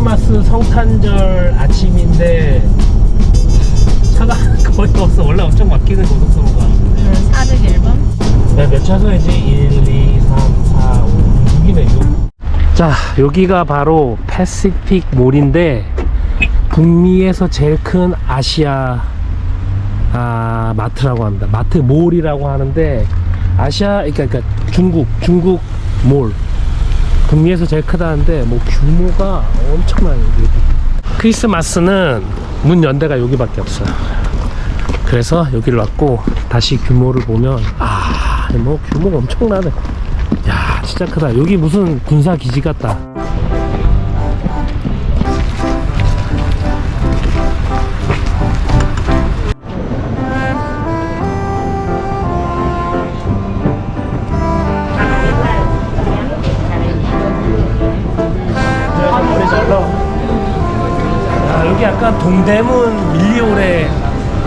크리스마스 성탄절 아침인데 차가 거의 없어. 원래 엄청 막히는 고속도로가. 음, 401번? 네, 몇 차선이지? 1, 2, 3, 4, 5, 6이네, 6. 자, 여기가 바로 패시픽 몰인데, 북미에서 제일 큰 아시아, 아, 마트라고 합니다. 마트 몰이라고 하는데, 아시아, 그러니까, 그러니까 중국, 중국 몰. 북미에서 제일 크다는데, 뭐, 규모가 엄청나요, 여기. 크리스마스는 문 연대가 여기밖에 없어요. 그래서 여기를 왔고 다시 규모를 보면 아 뭐 규모가 엄청나네 야 진짜 크다 여기 무슨 군사 기지 같다 동대문 밀리오레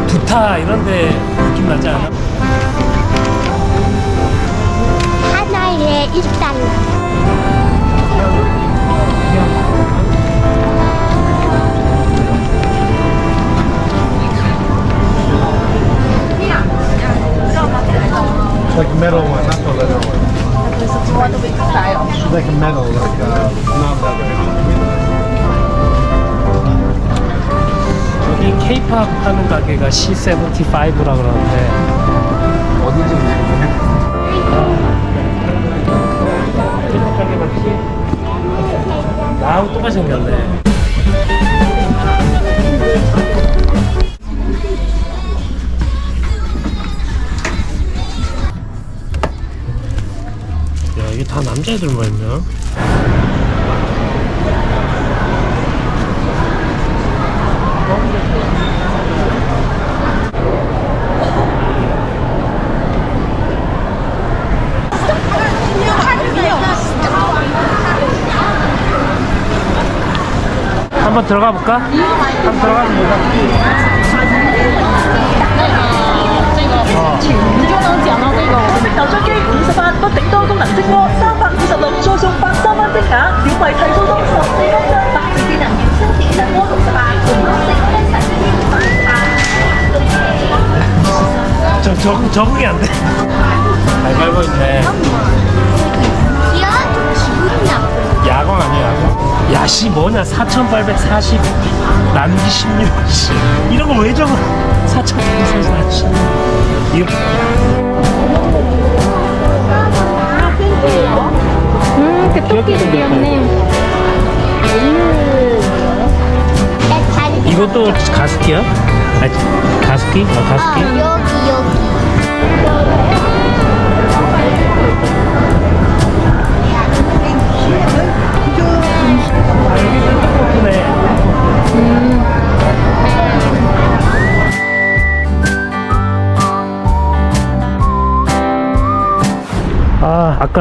두타 이런 데 느낌 나지 않아? 하 케이팝 하는 가게가 C75라 그러는데 어딘지 모르겠네. 나하고 똑같이 생겼네 야 이게 다 남자애들만 있냐? 한번 들어가 볼까? 한번 들어가 볼까? 저, 적응이 안 돼. 잘 갈고 있네. 야시 뭐냐? 4,840 남기 16. 씨. 이런 거 왜 적어? 4,840. 이거 음, 그 토끼도 귀엽네. 음. 이것도 가습기야? 아, 가습기? 아, 가습기? 어, 여기 여기.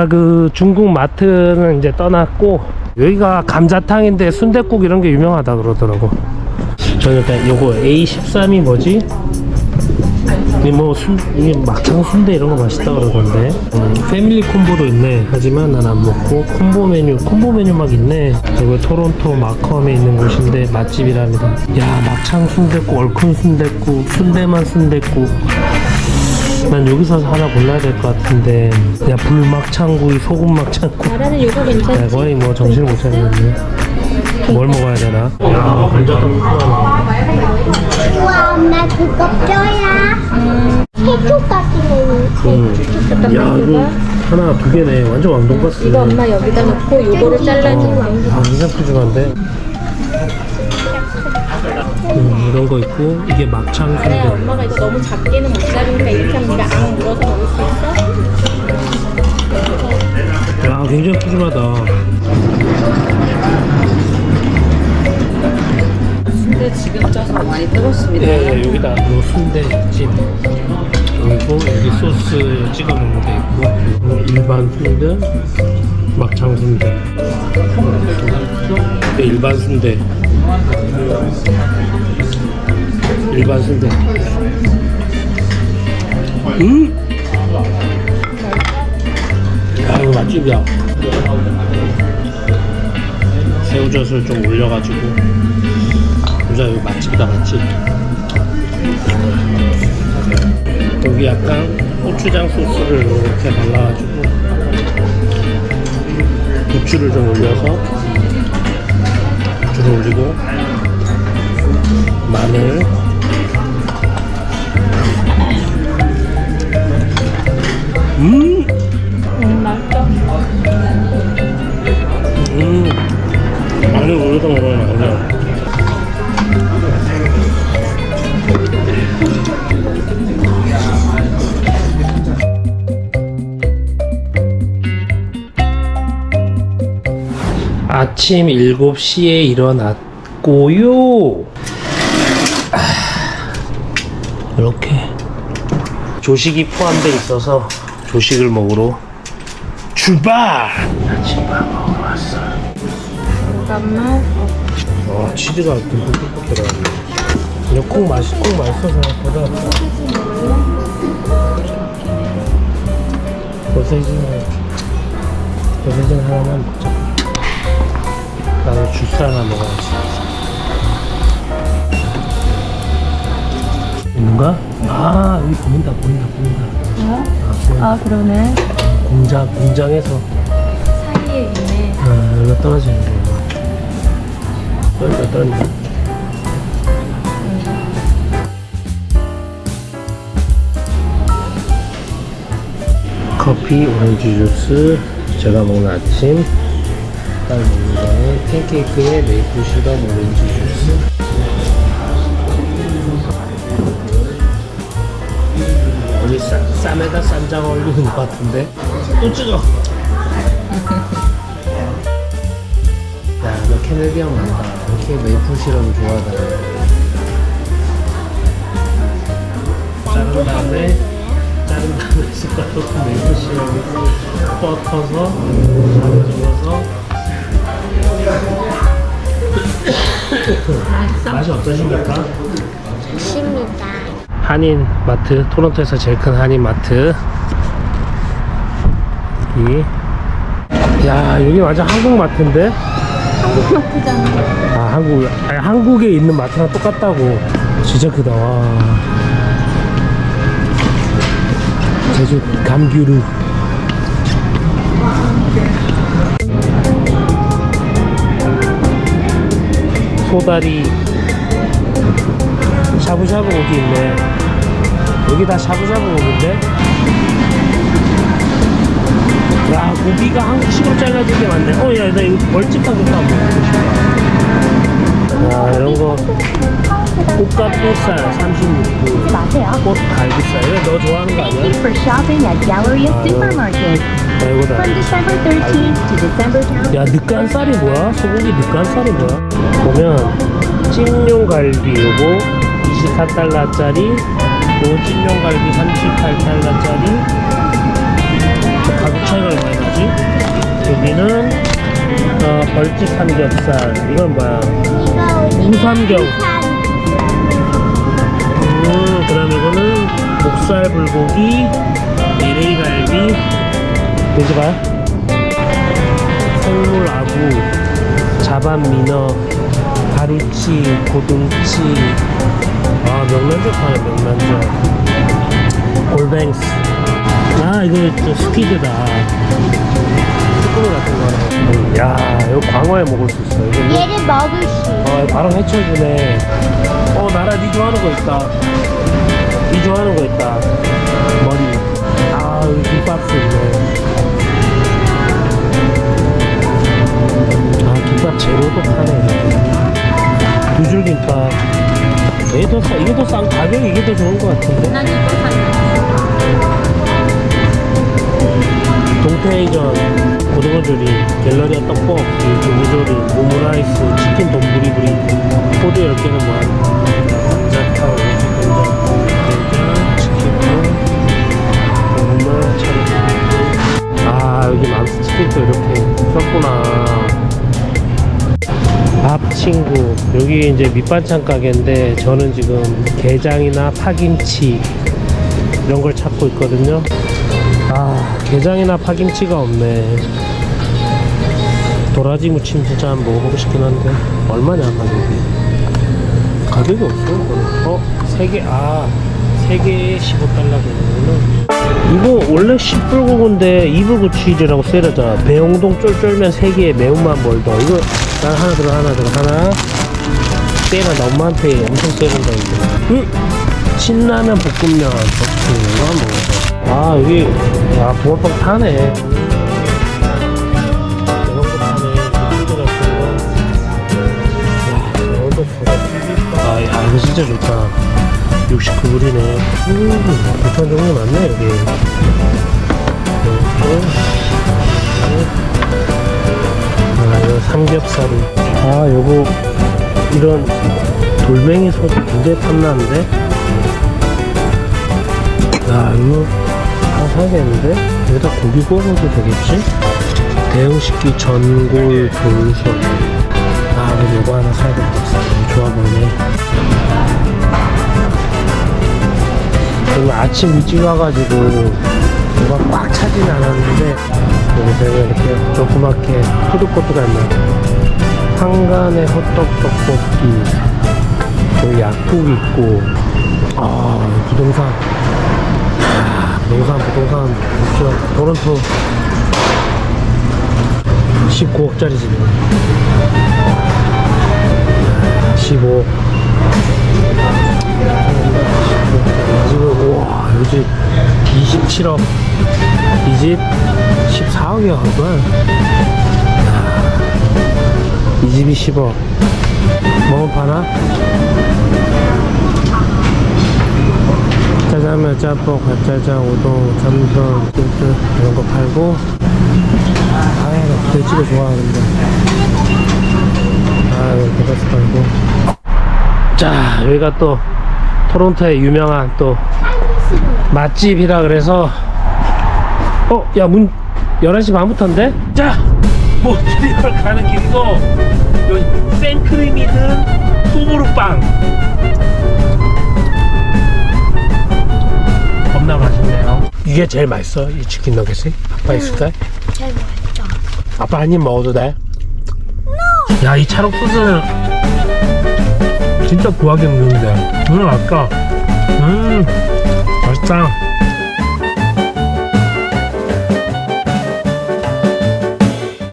그 중국 마트는 이제 떠났고 여기가 감자탕인데 순댓국 이런 게 유명하다 그러더라고. 저는 일단 요거 A13이 뭐지? 뭐 순, 이게 막창 순대 이런 거 맛있다 그러던데. 음, 패밀리 콤보도 있네. 하지만 난 안 먹고 콤보 메뉴, 콤보 메뉴 막 있네. 여기 토론토 마컴에 있는 곳인데 맛집이랍니다. 야 막창 순댓국, 얼큰 순댓국, 순대만 순댓국. 난 여기서 하나 골라야 될 것 같은데. 야 불막창구이 소금막창구이 나라는 요거 야, 괜찮지? 거의 뭐 정신을 못 차리겠네. 뭘 먹어야 되나? 야 감자탕 우와, 엄마 그거 뼈야. 해초 같은 음. 야 이거 하나 두 개네. 완전 왕돈가스 이거 엄마 여기다 놓고 요거를 잘라주고. 아 완전 푸짐한데 음, 이런 거 있고 이게 막창 그래 순대 엄마가 이거 너무 작게는 못 자르니까 이렇게 하면 네가 앙 물어서 먹을 수 있어? 야 굉장히 푸짐하다. 근데 지금 쪄서 많이 뜨겁습니다. 네, 여기다 요 순대찜 그리고 여기 소스 찍어 먹는 데 있고 그리고 일반 순대 막창 순대. 네, 일반 순대 일반 순대. 음! 야 이거 맛집이야. 새우젓을 좀 올려가지고. 보자 여기 맛집이다 맛집. 여기 약간 고추장 소스를 이렇게 발라가지고 부추를 좀 올려서 부추를 올리고 마늘 음! 음, 맛있어. 음, 마늘 올려서 먹어야 맛있네. 아침 7시에 일어났고요. 아, 이렇게 조식이 포함되어 있어서 조식을 먹으러 출발! 아침밥 먹으러 왔어. 잠깐만. 어, 치즈가 듬뿍 들어가네. 이거 콩 맛이, 콩 맛있어서 생각보다. 소세지는, 소세지는 하나만 먹자. 나는 주스 하나 먹어야지. 있는가? 아, 여기 보인다, 보인다, 보인다. 아, 보인다. 아, 그러네. 공장, 공장에서. 사이에 있네. 아, 여기가 떨어지는 거야. 떨린다, 떨린다. 커피, 오렌지 주스, 제가 먹는 아침, 딸 먹는 거는 팬케이크에 메이플 시럽 오렌지 주스. 어디 쌈, 쌈에다 쌈장 올리는 것 같은데? 또 찍어! 야, 너 케네디 형 맞다. 이렇게 메이플 시럽을 좋아하다니. 자른 다음에, 자른 다음에 숟가락으로 메이플 시럽을 뻗어서, 잡아줘서. 맛이 어떠십니까? 좋습니다. 한인 마트, 토론토에서 제일 큰 한인 마트. 여기. 야, 여기 완전 한국 마트인데? 마트잖아. 아 한국 아니, 한국에 있는 마트랑 똑같다고 진짜 크다 와 제주 감귤 루 소다리 샤브샤브 고기 있네. 여기 다 샤브샤브 고기인데? 야 고기가 한국식으로 잘라진 게 많네. 어야 나 이거 멀찍한 것도 안 먹고 싶다. 야 이런 거 꽃가토살 36분 마세요. 꽃갈비살. 너 좋아하는 거 아니야? For shopping at Galleria 야 이거다 from December 13th to December 10th. 야 늦간살이 뭐야? 소고기 늦간살이 뭐야? 보면 찜용갈비 요거 24달러짜리 요 찜용갈비 38달러짜리 가격 차이가 얼마나 나지? 여기는 어, 벌집 삼겹살 이건 뭐야? 우삼겹 음, 그 다음에 이거는 목살 불고기 LA 갈비 여기 봐 생물 아구 자반 민어 가루치 고등치 아 명란젓 파네 명란젓 골뱅스 아 이거 또 스피드다 쭈꾸미 같은 거네 야 이거 광어에 먹을 수 있어 이거 얘를 먹을 수. 어, 바로 해쳐주네. 어, 나라 니 좋아하는 거 있다. 니 좋아하는 거 있다. 더 싸, 이게 더 싼, 가격이 이게 더 좋은 것 같은데? 난 이거. 동태이전, 고등어조리, 갤러리아 떡볶이, 두부조리, 오므라이스, 치킨 돈부리부리, 포도 10개는 뭐야? 감자탕, 된장, 된장, 치킨탕, 참. 아, 여기 맘스 치킨도 이렇게 썼구나. 밥 친구 여기 이제 밑반찬 가게인데 저는 지금 게장이나 파김치 이런 걸 찾고 있거든요. 아 게장이나 파김치가 없네. 도라지 무침 진짜 한번 먹어보고 싶긴 한데 얼마냐 가격이? 가격이 없어 어? 3개 아 3개에 15달러 되는구나. 이거 원래 10불고구인데 2불고 치즈라고 세려자 배용동 쫄쫄면 3개에 매운맛 멀더 이거 난 하나 들어 하나 들어 하나. 나 엄마한테 엄청 세른다 이거 응? 신라면 볶음면 버스킹 이거 한번 먹어봐 아 여기 야 붕어빵 타네. 아, 야, 이거 진짜 좋다. 69불이네. 음, 불판 종류 많네 여기. 아 이거 삼겹살이 아 요거 이런 돌멩이 소주 굉장히 탐나는데? 야 이거 하나 사야겠는데? 여기다 고기 구워도 되겠지? 대형식기 전골 돌솥. 아 그래도 이거 하나 사야 될것 같아 너무 좋아 보이네. 오늘 아침 일찍 와가지고 뭐가 꽉 차진 않았는데 여기서 이렇게 조그맣게 푸드코트가 있네 한간의 호떡 떡볶이 또 약국 있고. 아 부동산. 아, 부동산 부동산. 좋죠 토론토 19억짜리 집이네. 15 지금 와 요즘 27억. 이 집 14억이야 그걸 이 집이 10억 뭐 파나? 짜장면, 짬뽕, 간짜장, 우동, 삼선, 뚠뚠 이런 거 팔고 아, 나 돼지를 좋아하는데 아, 여기 개가스 팔고 자, 여기가 또 토론토의 유명한 또 맛집이라 그래서 어? 야 문 11시 반부터인데? 자! 모트리얼 가는 길 이고 여기 생크림이 든 소보루빵 겁나 맛있네요 이게 제일 맛있어 이 치킨 너겟이? 아빠 있을 때? 제일 맛있죠. 아빠 한 입 먹어도 돼? 야이 찰옥소스는 진짜 구하기 힘든데 음 아까 음 맛있다